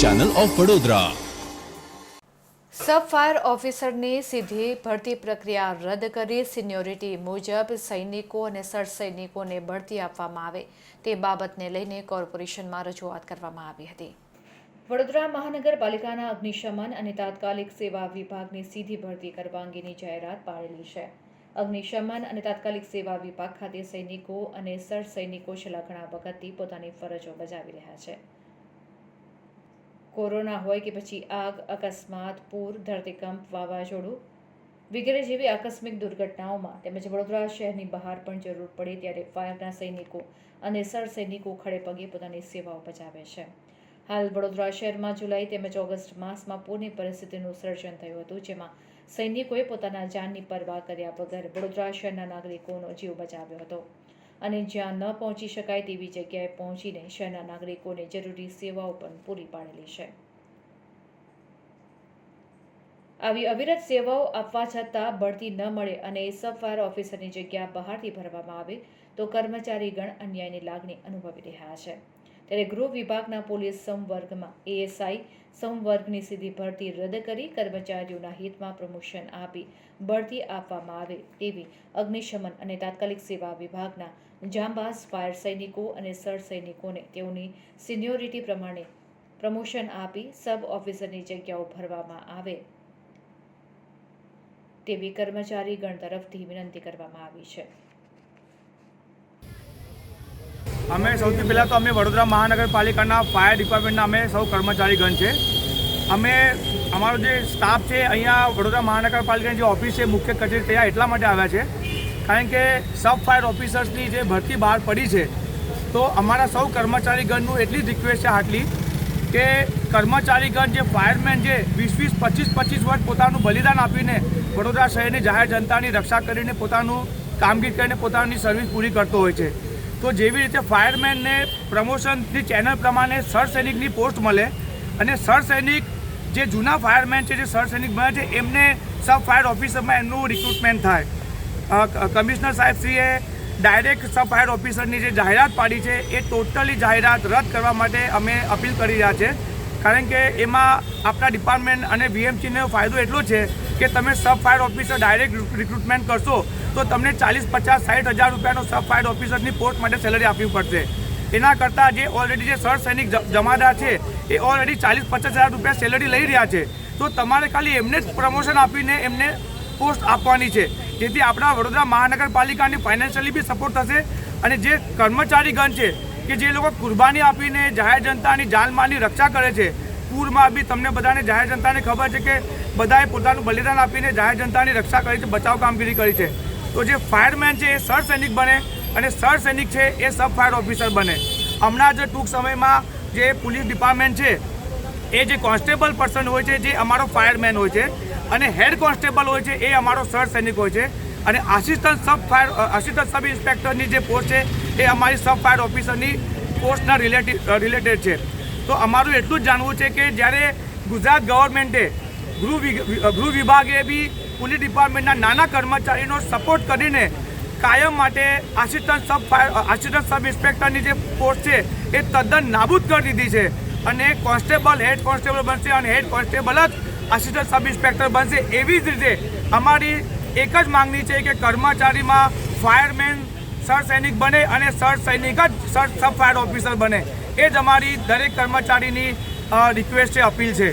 Channel of Vadodara sub fire ઓફિસરની સીધી ભરતી પ્રક્રિયા રદ કરી સિનિયોરિટી મુજબ સૈનિકો અને સરસૈનિકોને ભરતી બઢતી આપવામાં આવે. તે બાબતને લઈને કોર્પોરેશનમાં રજૂઆત કરવામાં આવી હતી. વડોદરા મહાનગરપાલિકાના અગ્નિશમન અને તાત્કાલિક સેવા વિભાગની સીધી ભરતી કરવા અંગેની જાહેરાત પાડેલી છે. અગ્નિશમન અને તાત્કાલિક સેવા વિભાગ ખાતે સૈનિકો અને સર સૈનિકો છેલ્લા ઘણા વખતથી પોતાની ફરજો બજાવી રહ્યા છે. કોરોના હોય કે પછી આગ, અકસ્માત, પૂર, ધરતીકંપ, વાવાઝોડું વગેરે જેવી આકસ્મિક દુર્ઘટનાઓમાં તેમજ વડોદરા શહેરની બહાર પણ જરૂર પડે ત્યારે ફાયરના સૈનિકો અને સર સૈનિકો ખડે પગે પોતાની સેવાઓ બજાવે છે. હાલ વડોદરા શહેરમાં જુલાઈ તેમજ ઓગસ્ટ માસમાં પૂરની પરિસ્થિતિનું સર્જન થયું હતું, જેમાં સૈનિકોએ પોતાના જાનની પરવા કર્યા વગર વડોદરા શહેરના નાગરિકોનો જીવ બચાવ્યો હતો. અને જ્યાં ન પહોંચી શકાય તેવી જગ્યાએ પહોંચીને શહેરના નાગરિકોને જરૂરી સેવાઓ પણ પૂરી પાડેલી છે. આવી અવિરત સેવાઓ આપવા છતાં બઢતી ન મળે અને સબ ફાયર ઓફિસરની જગ્યા બહારથી ભરવામાં આવે તો કર્મચારીગણ અન્યાયની લાગણી અનુભવી રહ્યા છે. ત્યારે ગૃહ વિભાગના પોલીસ સંવર્ગમાં એએસઆઈ સંવર્ગની સીધી ભરતી રદ કરી કર્મચારીઓના હિતમાં પ્રમોશન આપી બઢતી આપવામાં આવે તેવી અગ્નિશમન અને તાત્કાલિક સેવા વિભાગના જાંબાઝ ફાયર સૈનિકો અને સર સૈનિકોને તેઓની સિનિયોરિટી પ્રમાણે પ્રમોશન આપી સબ ઓફિસરની જગ્યાઓ ભરવામાં આવે તેવી કર્મચારીગણ તરફથી વિનંતી કરવામાં આવી છે. અમે સૌથી પહેલાં તો અમે વડોદરા મહાનગરપાલિકાના ફાયર ડિપાર્ટમેન્ટના અમે સૌ કર્મચારીગણ છે. અમે અમારો જે સ્ટાફ છે, અહીંયા વડોદરા મહાનગરપાલિકાની જે ઓફિસ છે, મુખ્ય કચેરી ત્યાં એટલા માટે આવ્યા છે. કારણ કે સબ ફાયર ઓફિસર્સની જે ભરતી બહાર પડી છે, તો અમારા સૌ કર્મચારીગણનું એટલી જ રિક્વેસ્ટ છે આટલી કે કર્મચારીગણ જે ફાયરમેન છે વીસ વીસ પચીસ પચીસ વર્ષ પોતાનું બલિદાન આપીને વડોદરા શહેરની જાહેર જનતાની રક્ષા કરીને પોતાનું કામગીરી કરીને પોતાની સર્વિસ પૂરી કરતો હોય છે. તો જેવી રીતે ફાયરમેનને પ્રમોશનની ચેનલ પ્રમાણે સરસૈનિકની પોસ્ટ મળે અને સરસૈનિક જે જૂના ફાયરમેન છે, જે સરસૈનિક બને છે, એમને સબ ફાયર ઓફિસરમાં એમનું રિક્રુટમેન્ટ થાય. કમિશનર સાહેબશ્રીએ ડાયરેક્ટ સબ ફાયર ઓફિસરની જે જાહેરાત પાડી છે, એ ટોટલી જાહેરાત રદ કરવા માટે અમે અપીલ કરી રહ્યા છે. કારણ કે એમાં આપણા ડિપાર્ટમેન્ટ અને બીએમસીનો ફાયદો એટલો છે કે તમે sub fire officer direct recruitment કરશો, તો તમને ચાલીસ, પચાસ સાઠ હજાર રૂપિયાનો સબ ફાયર ઓફિસરની પોસ્ટ માટે સેલરી આપવી પડશે. એના કરતાં જે ઓલરેડી જે સર સૈનિક જમાદાર છે, એ ઓલરેડી ચાલીસ, પચાસ હજાર રૂપિયા સેલરી લઈ રહ્યા છે. તો તમારે ખાલી એમને જ પ્રમોશન આપીને એમને પોસ્ટ આપવાની છે. જેથી આપણા વડોદરા મહાનગરપાલિકાની ફાઇનાન્શિયલી બી સપોર્ટ થશે અને જે કર્મચારીગણ છે, કે જે લોકો કુરબાની આપીને જાહેર જનતાની જાનમાલની રક્ષા કરે છે પૂરમાં બી તમને બધાને જાહેર જનતાને ખબર છે કે બધાએ પોતાનું બલિદાન આપીને જાહેર જનતાની રક્ષા કરી છે, બચાવ કામગીરી કરી છે. તો જે ફાયરમેન છે એ સર સૈનિક બને અને સર સૈનિક છે એ સબ ફાયર ઓફિસર બને. હમણાં જ ટૂંક સમયમાં જે પોલીસ ડિપાર્ટમેન્ટ છે, એ જે કોન્સ્ટેબલ પર્સન હોય છે, જે અમારો ફાયરમેન હોય છે અને હેડ કોન્સ્ટેબલ હોય છે, એ અમારો સર સૈનિક હોય છે અને assistant sub fire assistant sub ઇન્સ્પેક્ટરની જે પોસ્ટ છે, એ અમારી સબ ફાયર ઓફિસરની પોસ્ટના રિલેટેડ રિલેટેડ છે. તો અમારું એટલું જ જાણવું છે કે જ્યારે ગુજરાત ગવર્મેન્ટે ગૃહ ગૃહ વિભાગે બી પોલીસ ડિપાર્ટમેન્ટના નાના કર્મચારીનો સપોર્ટ કરીને કાયમ માટે આસિસ્ટન્ટ સબ આસિસ્ટન્ટ સબ ઇન્સ્પેક્ટરની જે પોસ્ટ છે એ તદ્દન નાબૂદ કરી દીધી છે અને કોન્સ્ટેબલ, હેડ કોન્સ્ટેબલ બનશે અને હેડ કોન્સ્ટેબલ જ આસિસ્ટન્ટ સબ ઇન્સ્પેક્ટર બનશે એવી જ રીતે અમારી એક જ માંગણી છે કે કર્મચારીમાં ફાયરમેન, સર સૈનિક બને અને સર સૈનિક જ, સર સબ ફાયર ઓફિસર બને. એ જ અમારી દરેક કર્મચારીની રિક્વેસ્ટ છે અપીલ છે.